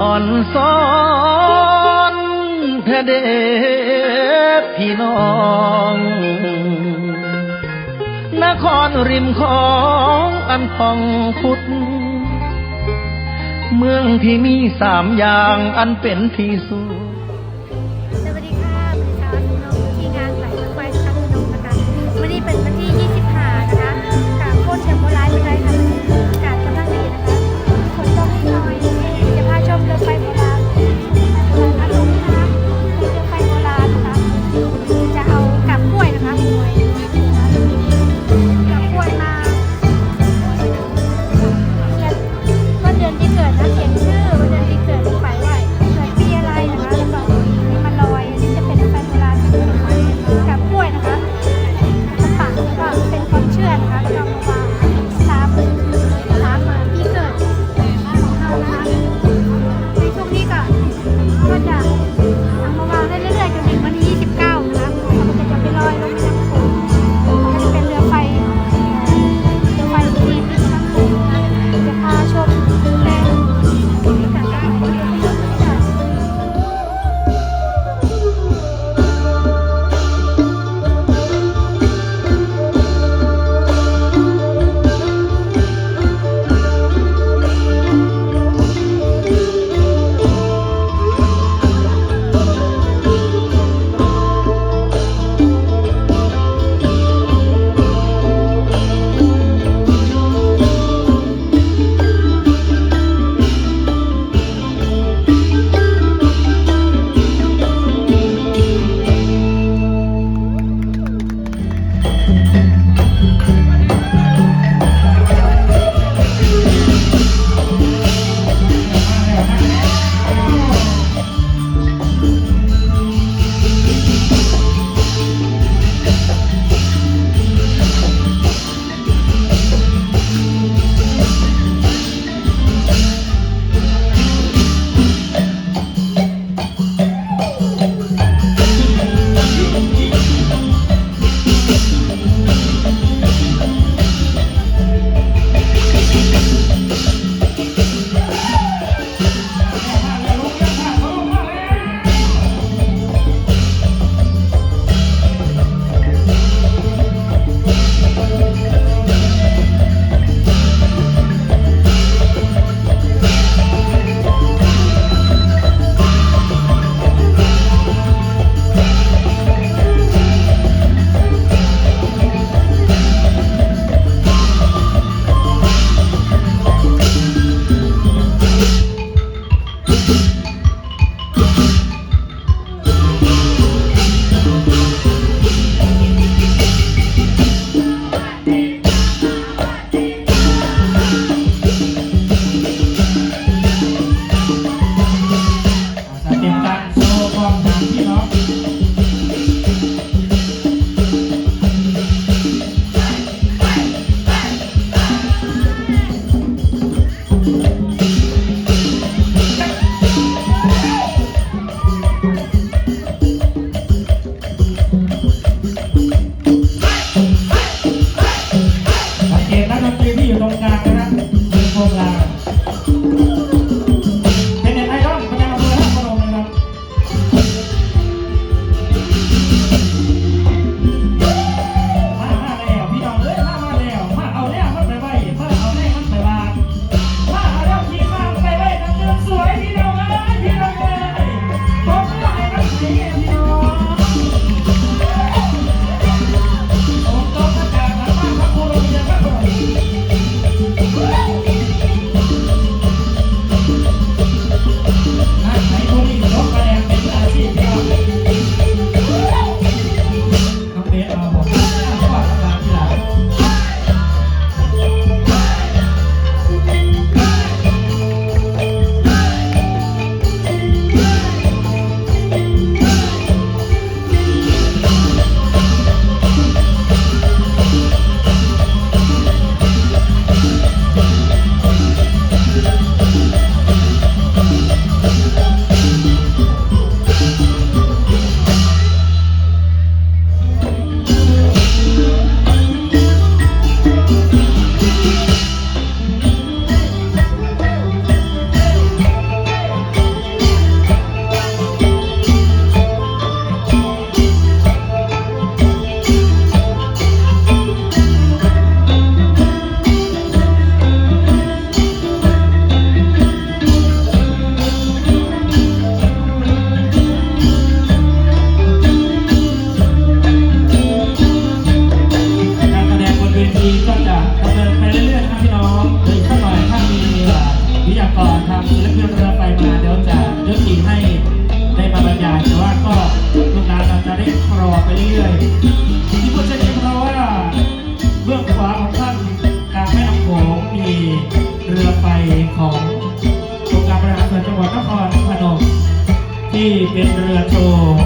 อ่อนซ้อนแท้เด็กพี่น้อง นครริมของอันป่องพุทธเมืองที่มีสามอย่างอันเป็นที่สุด la grande. ที่เป็นเรือโชว์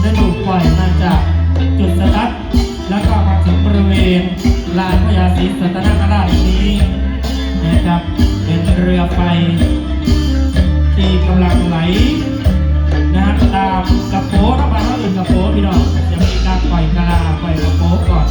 ได้ถูกปล่อยมาจากจุดสตาร์ทแล้วก็มาถึงบริเวณลานพญาศรีสัตนคราชนี้นะครับ เป็นเรือไฟ ที่กำลังไหลนะฮะตามกระโปงถ้ามาเท่าอื่นกระโปงพี่น้องจะมีการปล่อยกระลาปล่อยกระโปงก่อน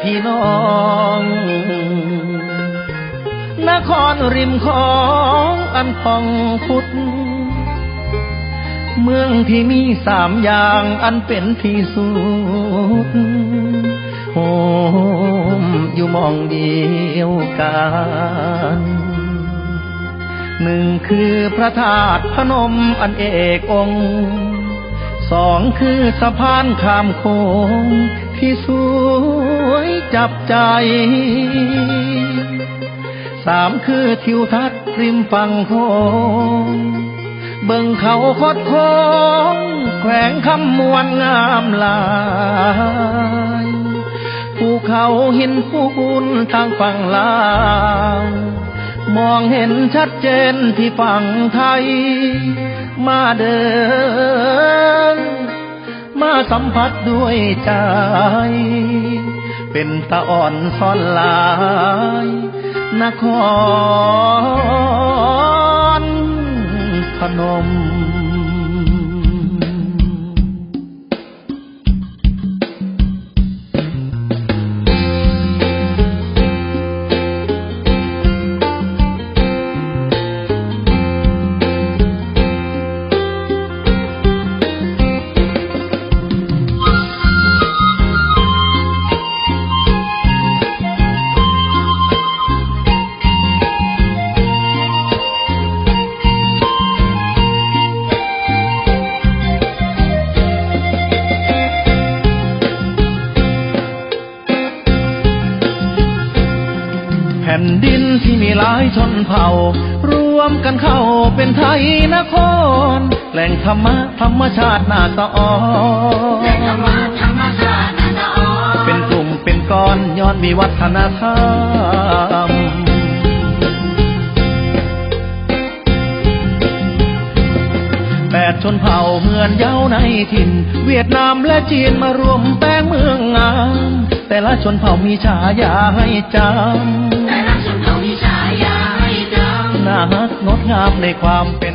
พี่น้อง นครริมของอันพองพุทธเมืองที่มีสามอย่างอันเป็นที่สุดโฮมอยู่มองเดียวกันหนึ่งคือพระธาตุพนมอันเอกองค์สองคือสะพานข้ามโขง ที่สวยจับใจ สามคือทิวทัศน์ริมฝั่งโขงเบิ่งเขาคดโค้งแขวงคำมวลงามหลายภูเขาหินปูนทางฝั่งลาวมองเห็นชัดเจนที่ฝั่งไทย มาเดิน มาสัมผัสด้วยใจ เป็นตะอ่อนซ่อนลายนครพนม ดินที่มีหลายชนเผ่า รวมกันเข้าเป็นไทยนคร แหล่งธรรมะธรรมชาตินาสะออนเป็นกลุ่มเป็นก้อนย้อนมีวัฒนธรรมแปดชนเผ่าเหมือนเย้าในถิ่น เวียดนามและจีนมารวมแป้งเมืองงามแต่ละชนเผ่ามีฉายาให้จำ หักงดงามในความเป็น